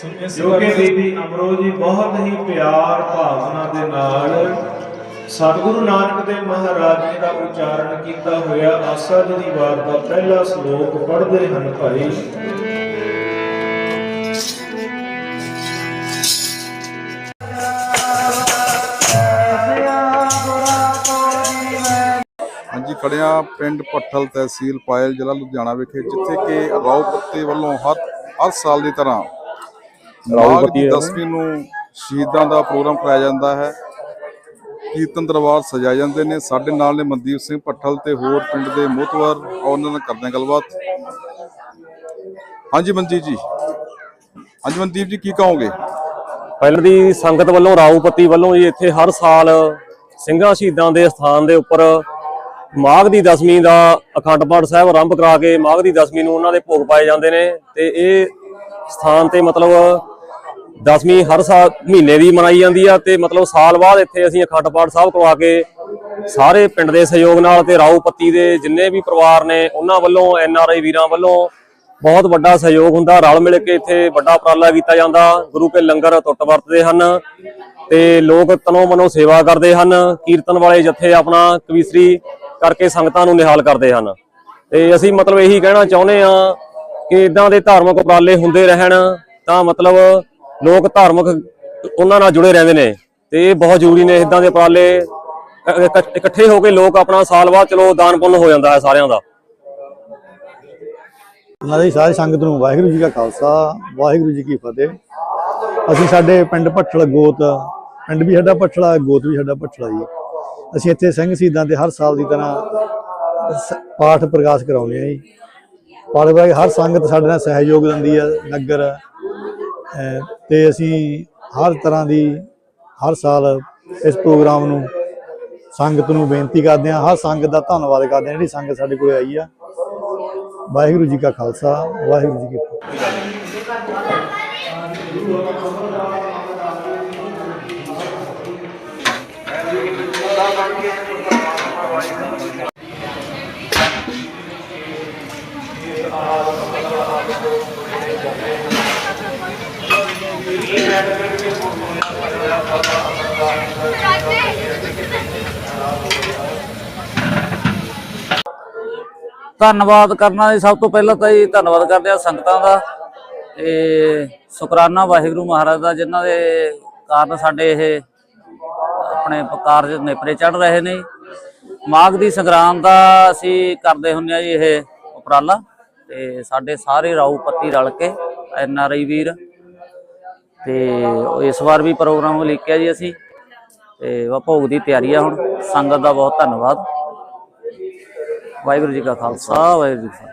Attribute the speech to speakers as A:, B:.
A: ਜੋ ਕਿ ਬੀਬੀ ਅਮਰੋ ਜੀ ਬਹੁਤ ਹੀ ਪਿਆਰ ਭਾਵਨਾ ਦੇ ਨਾਲ ਸਤਿਗੁਰੂ ਨਾਨਕ ਦੇਵ ਮਹਾਰਾਜ ਜੀ ਦਾ ਉਚਾਰਨ ਕੀਤਾ ਹੋਇਆ ਆਸਾ ਜੀ ਦੀ ਵਾਰ ਦਾ ਪਹਿਲਾ ਸ਼ਲੋਕ ਪੜ੍ਹਦੇ ਹਨ ਭਾਈ।
B: ਹਾਂਜੀ ਖੜਿਆ ਪਿੰਡ ਪੱਠਲ ਤਹਿਸੀਲ ਪਾਇਲ ਜ਼ਿਲ੍ਹਾ ਲੁਧਿਆਣਾ ਵਿਖੇ ਜਿੱਥੇ ਕਿ ਰਾਓ ਪੱਤੇ ਵੱਲੋਂ ਹਰ ਹਰ ਸਾਲ ਦੀ ਤਰ੍ਹਾਂ ਮਾਘ ਦੀ ਨੂੰ। ਸ਼ਹੀਦਾਂ ਦਾ ਪ੍ਰੋਗਰਾਮ ਕਰਾਇਆ ਜਾਂਦਾ ਹੈ। ਕੀਰਤਨ ਦਰਬਾਰ ਸਜਾਏ ਜਾਂਦੇ ਨੇ। ਸਾਡੇ ਨਾਲ ਨੇ ਮਨਦੀਪ ਸਿੰਘ ਪੱਠਲ ਤੇ ਹੋਰ ਪਿੰਡ ਦੇ ਮੋਤਵਰ ਉਹਨਾਂ ਨਾਲ ਕਰਦੇ ਗੱਲਬਾਤ। ਹਾਂਜੀ ਮਨਜੀਤ ਜੀ। ਹਾਂਜੀ ਮਨਦੀਪ ਜੀ ਕੀ ਕਹੋਗੇ?
C: ਪਹਿਲਾਂ ਦੀ ਸੰਗਤ ਵੱਲੋਂ ਰਾਉਪੱਤੀ ਵੱਲੋਂ ਜੀ ਇੱਥੇ ਹਰ ਸਾਲ ਸਿੰਘਾਂ ਸ਼ਹੀਦਾਂ ਦੇ ਸਥਾਨ ਦੇ ਉੱਪਰ ਮਾਘ ਦੀ ਦਸਵੀਂ ਦਾ ਅਖੰਡ ਪਾਠ ਸਾਹਿਬ ਆਰੰਭ ਕਰਾ ਕੇ ਮਾਘ ਦੀ ਦਸਵੀਂ ਨੂੰ ਉਹਨਾਂ ਦੇ ਭੋਗ ਪਾਏ ਜਾਂਦੇ ਨੇ। ਤੇ ਇਹ ਸਥਾਨ ਤੇ ਮਤਲਬ ਦਸਵੀਂ ਹਰ ਸਾਲ ਮਹੀਨੇ ਦੀ ਮਨਾਈ ਜਾਂਦੀ ਆ ਤੇ ਮਤਲਬ ਸਾਲ ਬਾਅਦ ਇੱਥੇ ਅਸੀਂ ਅਖੰਡ ਪਾਠ ਸਾਹਿਬ ਕਰਵਾ ਕੇ ਸਾਰੇ ਪਿੰਡ ਦੇ ਸਹਿਯੋਗ ਨਾਲ ਤੇ ਰਾਉਪੱਤੀ ਦੇ ਜਿੰਨੇ ਵੀ ਪਰਿਵਾਰ ਨੇ ਉਹਨਾਂ ਵੱਲੋਂ, ਐਨ ਆਰ ਆਈ ਵੀਰਾਂ ਵੱਲੋਂ ਬਹੁਤ ਵੱਡਾ ਸਹਿਯੋਗ ਹੁੰਦਾ, ਰਲ ਮਿਲ ਕੇ ਇੱਥੇ ਵੱਡਾ ਉਪਰਾਲਾ ਕੀਤਾ ਜਾਂਦਾ, ਗੁਰੂ ਕੇ ਲੰਗਰ ਟੁੱਟ ਵਰਤਦੇ ਹਨ ਤੇ ਲੋਕ ਤਨੋ ਮਨੋ ਸੇਵਾ ਕਰਦੇ ਹਨ, ਕੀਰਤਨ ਵਾਲੇ ਜਥੇ ਆਪਣਾ ਕਵੀਸਰੀ ਕਰਕੇ ਸੰਗਤਾਂ ਨੂੰ ਨਿਹਾਲ ਕਰਦੇ ਹਨ। ਤੇ ਅਸੀਂ ਮਤਲਬ ਇਹੀ ਕਹਿਣਾ ਚਾਹੁੰਦੇ ਆ ਕਿ ਇਦਾਂ ਦੇ ਧਾਰਮਿਕ ਉਪਰਾਲੇ ਹੁੰਦੇ ਰਹਿਣ ਤਾਂ ਮਤਲਬ ਲੋਕ ਧਾਰਮਿਕ ਉਹਨਾਂ ਨਾਲ ਜੁੜੇ ਰਹਿੰਦੇ ਨੇ ਤੇ ਇਹ ਬਹੁਤ ਜ਼ਰੂਰੀ ਨੇ ਇਦਾਂ ਦੇ ਉਪਰਾਲੇ ਇਕੱਠੇ ਹੋ ਕੇ ਲੋਕ ਆਪਣਾ ਸਾਲ ਬਾਅਦ ਚਲੋ ਦਾਨ ਪੁੰਨ ਹੋ ਜਾਂਦਾ ਹੈ ਸਾਰਿਆਂ ਦਾ।
D: ਉਹਨਾਂ ਦੀ ਸਾਰੀ ਸੰਗਤ ਨੂੰ ਵਾਹਿਗੁਰੂ ਜੀ ਕਾ ਖਾਲਸਾ, ਵਾਹਿਗੁਰੂ ਜੀ ਕੀ ਫਤਿਹ। ਅਸੀਂ ਸਾਡੇ ਪਿੰਡ ਭੱਠਲ ਗੋਤ, ਪਿੰਡ ਵੀ ਸਾਡਾ ਭੱਠਲਾ, ਗੋਤ ਵੀ ਸਾਡਾ ਭੱਠਲਾ ਜੀ। ਅਸੀਂ ਇੱਥੇ ਸਿੰਘ ਸ਼ਹੀਦਾਂ ਦੇ ਹਰ ਸਾਲ ਦੀ ਤਰ੍ਹਾਂ ਪਾਠ ਪ੍ਰਕਾਸ਼ ਕਰਾਉਂਦੇ ਆ ਜੀ। ਪਾਠ ਪ੍ਰਕਾਸ਼ ਹਰ ਸੰਗਤ ਸਾਡੇ ਨਾਲ ਸਹਿਯੋਗ ਦਿੰਦੀ ਆ ਨਗਰ ਤੇ ਅਸੀਂ ਹਰ ਤਰ੍ਹਾਂ ਦੀ ਹਰ ਸਾਲ ਇਸ ਪ੍ਰੋਗਰਾਮ ਨੂੰ ਸੰਗਤ ਨੂੰ ਬੇਨਤੀ ਕਰਦੇ ਹਾਂ, ਹਰ ਸੰਗਤ ਦਾ ਧੰਨਵਾਦ ਕਰਦੇ ਹਾਂ, ਜਿਹੜੀ ਸੰਗਤ ਸਾਡੇ ਕੋਲ ਆਈ ਆ। ਵਾਹਿਗੁਰੂ ਜੀ ਕਾ ਖਾਲਸਾ, ਵਾਹਿਗੁਰੂ ਜੀ ਕੀ ਫਤਿਹ।
E: ਧੰਨਵਾਦ ਕਰਨਾ ਜੀ, ਸਭ ਤੋਂ ਪਹਿਲਾਂ ਤਾਂ ਜੀ ਧੰਨਵਾਦ ਕਰਦੇ ਆ ਸੰਗਤਾਂ ਦਾ ਤੇ ਸ਼ੁਕਰਾਨਾ ਵਾਹਿਗੁਰੂ ਮਹਾਰਾਜ ਦਾ, ਜਿਨ੍ਹਾਂ ਦੇ ਕਾਰਨ ਸਾਡੇ ਇਹ ਆਪਣੇ ਕਾਰਜ ਨੇਪਰੇ ਚੜ ਰਹੇ ਨੇ। ਮਾਘ ਦੀ ਸੰਗਰਾਂਦ ਦਾ ਅਸੀਂ ਕਰਦੇ ਹੁੰਦੇ ਆ ਜੀ ਇਹ ਉਪਰਾਲਾ ਤੇ ਸਾਡੇ ਸਾਰੇ ਰਾਊ ਪੱਤੀ ਰਲ ਕੇ ਐਨ ਆਰ ਆਈ ਵੀਰ ਤੇ ਇਸ ਵਾਰ ਵੀ ਪ੍ਰੋਗਰਾਮ ਲਿਖਿਆ ਜੀ ਅਸੀਂ। ਤੇ ਭੋਗ ਦੀ ਤਿਆਰੀ ਆ ਹੁਣ। ਸੰਗਤ ਦਾ ਬਹੁਤ ਧੰਨਵਾਦ। ਵਾਹਿਗੁਰੂ ਜੀ ਕਾ ਖਾਲਸਾ, ਵਾਹਿਗੁਰੂ ਜੀ ਕੀ ਫਤਿਹ।